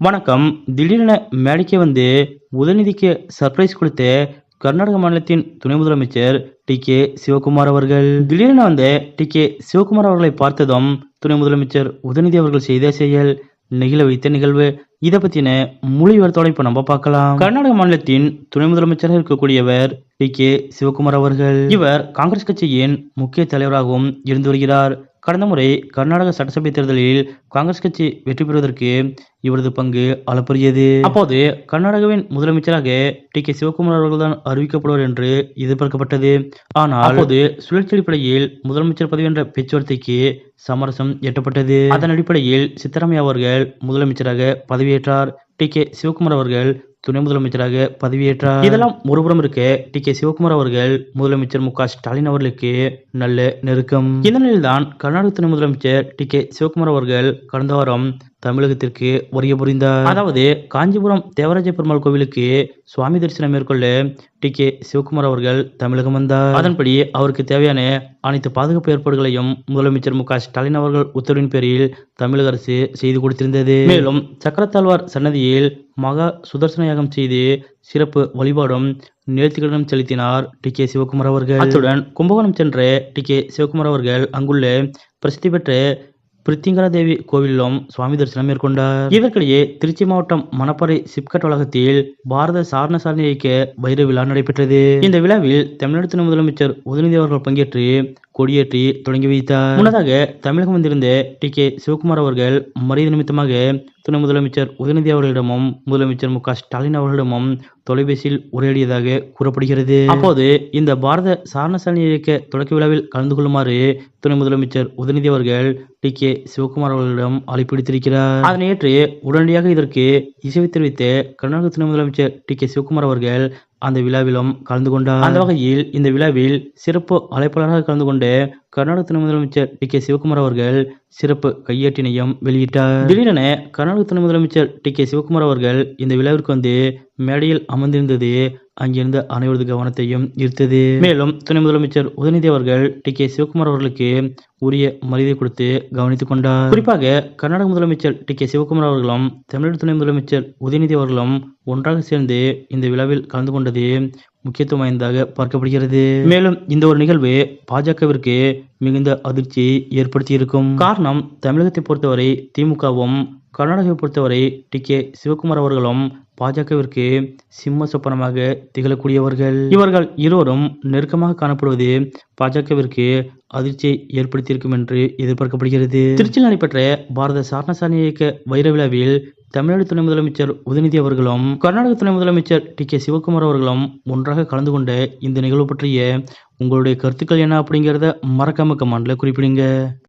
வணக்கம். திடீரென மேடைக்கு வந்து உதயநிதிக்கு சர்ப்ரைஸ் கொடுத்த கர்நாடக மாநிலத்தின் துணை முதலமைச்சர் டி கே சிவகுமார் அவர்கள். திடீரென வந்து டி கே சிவகுமார் அவர்களை பார்த்ததும் துணை முதலமைச்சர் உதயநிதி அவர்கள் செய்த செயல் நெகிழ வைத்த நிகழ்வு இதை பத்தின முழு இப்ப நம்ம பார்க்கலாம். கர்நாடக மாநிலத்தின் துணை முதலமைச்சராக இருக்கக்கூடியவர் டி கே சிவகுமார் அவர்கள். இவர் காங்கிரஸ் கட்சியின் முக்கிய தலைவராகவும் இருந்து வருகிறார். கடந்த முறை கர்நாடக சட்டசபை தேர்தலில் காங்கிரஸ் கட்சி வெற்றி பெறுவதற்கு இவரது பங்கு அளப்பரியது. அப்போது கர்நாடகாவின் முதலமைச்சராக டி. கே. சிவகுமார் அவர்கள்தான் அறிவிக்கப்படுவார் என்று எதிர்பார்க்கப்பட்டது. ஆனால் அப்போது சுழற்சி அடிப்படையில் முதலமைச்சர் பதவி என்ற பேச்சுவார்த்தைக்கு சமரசம் எட்டப்பட்டது அதன் அடிப்படையில் சித்தராமையா அவர்கள் முதலமைச்சராக பதவியேற்றார். டி. கே. சிவகுமார் அவர்கள் துணை முதலமைச்சராக பதவியேற்றார். இதெல்லாம் ஒருபுறம் இருக்க டி. கே. சிவகுமார் அவர்கள் முதலமைச்சர் மு. க. ஸ்டாலின் அவர்களுக்கு நல்ல நெருக்கம். இந்த நிலையில்தான் கர்நாடக துணை முதலமைச்சர் டி. கே. சிவகுமார் அவர்கள் கடந்த வாரம் தமிழகத்திற்கு உரிய புரிந்தார். அதாவது காஞ்சிபுரம் தேவராஜ பெருமாள் கோவிலுக்கு சுவாமி தரிசனம் மேற்கொள்ள டி. கே. சிவகுமார் அவர்கள் தமிழகம் வந்தார். அதன்படி அவருக்கு தேவையான அனைத்து பாதுகாப்பு ஏற்பாடுகளையும் முதலமைச்சர் மு. க. ஸ்டாலின் அவர்கள் உத்தரவின் பேரில் தமிழக அரசு செய்து கொடுத்திருந்தது. மேலும் சக்கரத்தாழ்வார் சன்னதியில் மகா சுதர்சன யாகம் செய்து சிறப்பு வழிபாடும் நேர்த்திகளிடம் செலுத்தினார் டி. கே. சிவகுமார் அவர்கள். அத்துடன் கும்பகோணம் சென்ற டி. கே. சிவகுமார் அவர்கள் அங்குள்ள பிரசித்தி பெற்ற பிரித்திங்கரா தேவி கோவிலிலும் சுவாமி தரிசனம் மேற்கொண்டார். இதற்கிடையே திருச்சி மாவட்டம் மணப்பறை சிப்கட் வளாகத்தில் பாரத சாரண சாரணி இயக்க வைர விழா நடைபெற்றது. இந்த விழாவில் தமிழ்நாடு துணை முதலமைச்சர் உதயநிதி அவர்கள் பங்கேற்று கொடியேற்றி தொடங்கி வைத்தார். முன்னதாக தமிழகம் வந்திருந்த டி. கே. சிவகுமார் அவர்கள் மரியாதை நிமித்தமாக துணை முதலமைச்சர் உதயநிதி அவர்களிடமும் முதலமைச்சர் மு. ஸ்டாலின் அவர்களிடமும் தொலைபேசியில் உரையாடியதாக கூறப்படுகிறது. அப்போது இந்த பாரத சாரணசாலி இயக்க தொடக்க விழாவில் கலந்து கொள்ளுமாறு துணை முதலமைச்சர் உதயநிதி அவர்கள் டி. கே. சிவகுமார் அவர்களிடம் அழைப்பு விடுத்திருக்கிறார் அதனை ஏற்று உடனடியாக இதற்கு இசைவு தெரிவித்த கர்நாடக துணை முதலமைச்சர் டி. கே. சிவகுமார் அவர்கள் அந்த விழாவிலும் கலந்து கொண்டார் அந்த வகையில் இந்த விழாவில் சிறப்பு அழைப்பாளராக கலந்து கொண்டு கர்நாடக துணை முதலமைச்சர் டி கே சிவகுமார் அவர்கள் சிறப்பு கையேட்டினையும் வெளியிட்டார். திடீரென கர்நாடக துணை முதலமைச்சர் டி. கே. சிவகுமார் அவர்கள் இந்த விழாவிற்கு வந்து மேடையில் அமர்ந்திருந்தது. அங்கிருந்த அனைவரது கவனத்தையும் ஈர்த்தது. மேலும் துணை முதலமைச்சர் உதயநிதி அவர்கள் டி. கே. சிவகுமார் அவர்களுக்கு உரிய மரியாதை கொடுத்து கவனித்துக் கொண்டார். குறிப்பாக கர்நாடக முதலமைச்சர் டி. கே. சிவகுமார் அவர்களும் தமிழக துணை முதலமைச்சர் உதயநிதி அவர்களும் ஒன்றாக சேர்ந்து இந்த விழாவில் கலந்து கொண்டது முக்கியத்துவம் வாய்ந்ததாக பார்க்கப்படுகிறது. மேலும் இந்த ஒரு நிகழ்வு பாஜகவிற்கு மிகுந்த அதிர்ச்சியை ஏற்படுத்தியிருக்கும். காரணம் தமிழகத்தை பொறுத்தவரை திமுகவும் கர்நாடகாவை பொறுத்தவரை டி. கே. சிவகுமார் அவர்களும் பாஜகவிற்கு சிம்ம சொப்பனமாக திகழக்கூடியவர்கள். இவர்கள் இருவரும் நெருக்கமாக காணப்படுவது பாஜகவிற்கு அதிர்ச்சியை ஏற்படுத்தியிருக்கும் என்று எதிர்பார்க்கப்படுகிறது. திருச்சியில் நடைபெற்ற பாரத சாரணசாணி இயக்க வைர விழாவில் தமிழ்நாடு துணை முதலமைச்சர் உதயநிதி அவர்களும் கர்நாடக துணை முதலமைச்சர் டி. கே. சிவகுமார் அவர்களும் ஒன்றாக கலந்து கொண்ட இந்த நிகழ்வு பற்றிய உங்களுடைய கருத்துக்கள் என்ன அப்படிங்கிறத மறக்காம கமாண்டில் குறிப்பிடுங்க.